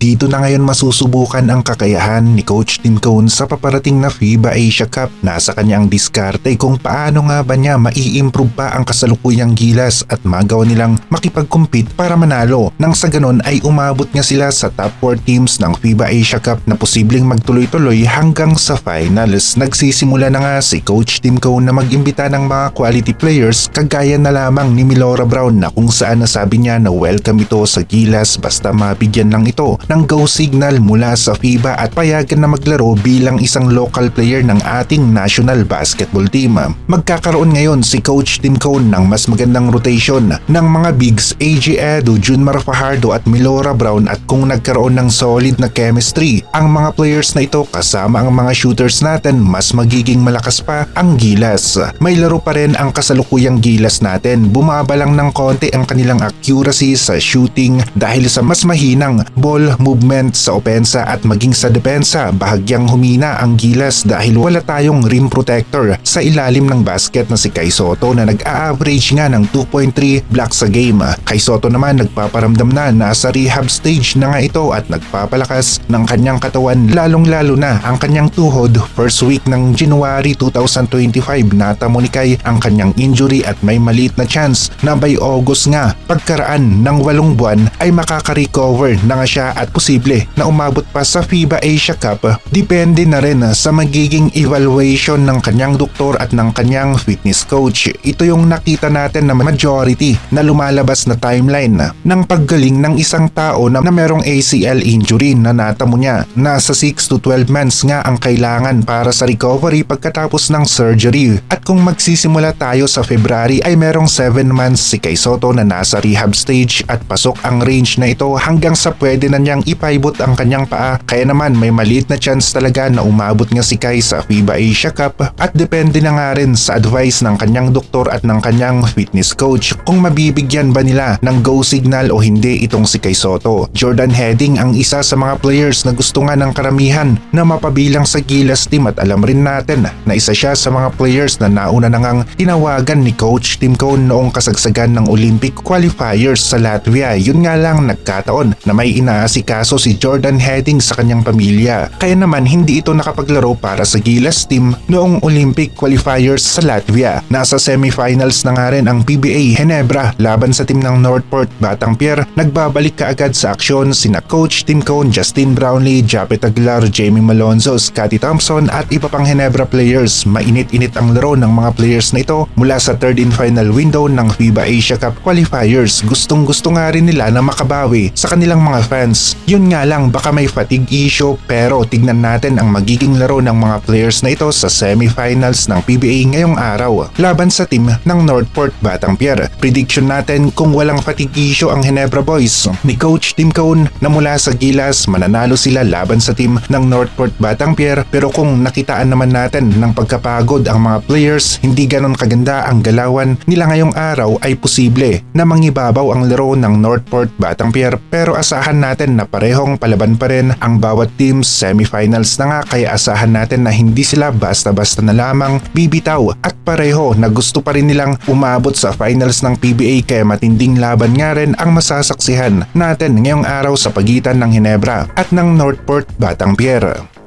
Dito na ngayon masusubukan ang kakayahan ni Coach Tim Cone sa paparating na FIBA Asia Cup. Nasa kanya ang diskarte kung paano nga ba niya mai-improve pa ang kasalukuyang gilas at magawa nilang makipag-compete para manalo nang sa ganon ay umabot nga sila sa top 4 teams ng FIBA Asia Cup na posibleng magtuloy-tuloy hanggang sa finals. Nagsisimula na nga si Coach Tim Cone na mag-imbita ng mga quality players kagaya na lamang ni Milora Brown na kung saan nasabi niya na welcome ito sa Gilas basta mabigyan lang ito ng go signal mula sa FIBA at payagan na maglaro bilang isang local player ng ating national basketball team. Magkakaroon ngayon si Coach Tim Cone ng mas magandang rotation ng mga bigs AJ Edo, Junmar Fajardo at Milora Brown at kung nagkaroon ng solid na chemistry ang mga players na ito kasama ang mga shooters natin mas magiging malakas pa ang Gilas. May laro pa rin ang kasalukuyang Gilas natin. Bumaba lang ng konti ang kanilang accuracy sa shooting dahil sa mas mahinang ball movement sa opensa at maging sa depensa. Bahagyang humina ang Gilas dahil wala tayong rim protector sa ilalim ng basket na si Kai Soto na nag-a-average nga ng 2.3 blocks sa game. Kai Soto naman nagpaparamdam na nasa rehab stage na nga ito at nagpapalakas ng kanyang katawan lalong-lalo na ang kanyang tuhod first week ng January 2025 natamo ni Kai ang kanyang injury at may maliit na chance na by August nga pagkaraan ng walong buwan ay makaka-recover na nga siya at posible na umabot pa sa FIBA Asia Cup depende na rin sa magiging evaluation ng kanyang doktor at ng kanyang fitness coach. Ito yung nakita natin na majority na lumalabas na timeline ng paggaling ng isang tao na, na merong ACL injury na natamo niya. Nasa 6 to 12 months nga ang kailangan para sa recovery pagkatapos ng surgery. At kung magsisimula tayo sa February ay merong 7 months si Kay Soto na nasa rehab stage at pasok ang range na ito hanggang sa pwede na niyang ipaibot ang kanyang paa. Kaya naman may maliit na chance talaga na umabot nga si Kai sa FIBA Asia Cup at depende na nga rin sa advice ng kanyang doktor at ng kanyang fitness coach kung mabibigyan ba nila ng go signal o hindi itong si Kai Soto. Jordan Heading ang isa sa mga players na gusto nga ng karamihan na mapabilang sa Gilas team at alam rin natin na isa siya sa mga players na nauna na ngang tinawagan ni Coach Tim Cone noong kasagsagan ng Olympic qualifiers sa Latvia. Yun nga lang nagkataon na may inaasikaso si Jordan Heading sa kanyang pamilya. Kaya naman hindi ito nakapaglaro para sa Gilas team noong Olympic qualifiers sa Latvia. Nasa semifinals na nga rin ang PBA Ginebra laban sa team ng Northport Batang Pier. Nagbabalik kaagad sa aksyon sina Coach Tim Cone, Justin Brownlee, Japet Aguilar, Jamie Malonzo, Scotty Thompson at iba pang Ginebra players. Mainit-init ang laro ng mga players na ito mula sa third and final window ng FIBA Asia Cup qualifiers. Gustong gusto nga rin nila na makabawi sa kanilang mga fans. Yun nga lang baka may fatigue issue pero tignan natin ang magiging laro ng mga players na ito sa semifinals ng PBA ngayong araw laban sa team ng Northport Batang Pier. Prediction natin kung walang fatigue issue ang Ginebra Boys. Ni Coach Tim Cone na mula sa Gilas mananalo sila laban sa team ng Northport Batang Pier. Pero kung nakitaan naman natin ng pagkapagod ang mga players hindi ganon kaganda ang galawan nila ngayong araw ay posible na mangibabaw ang laro ng Northport Batang Pier. Pero asahan natin na parehong palaban pa rin ang bawat team semifinals na nga kaya asahan natin na hindi sila basta-basta na lamang bibitaw at pareho na gusto pa rin nilang umabot sa finals ng PBA kaya matinding laban nga rin ang masasaksihan natin ngayong araw sa pagitan ng Ginebra at ng Northport Batang Pier.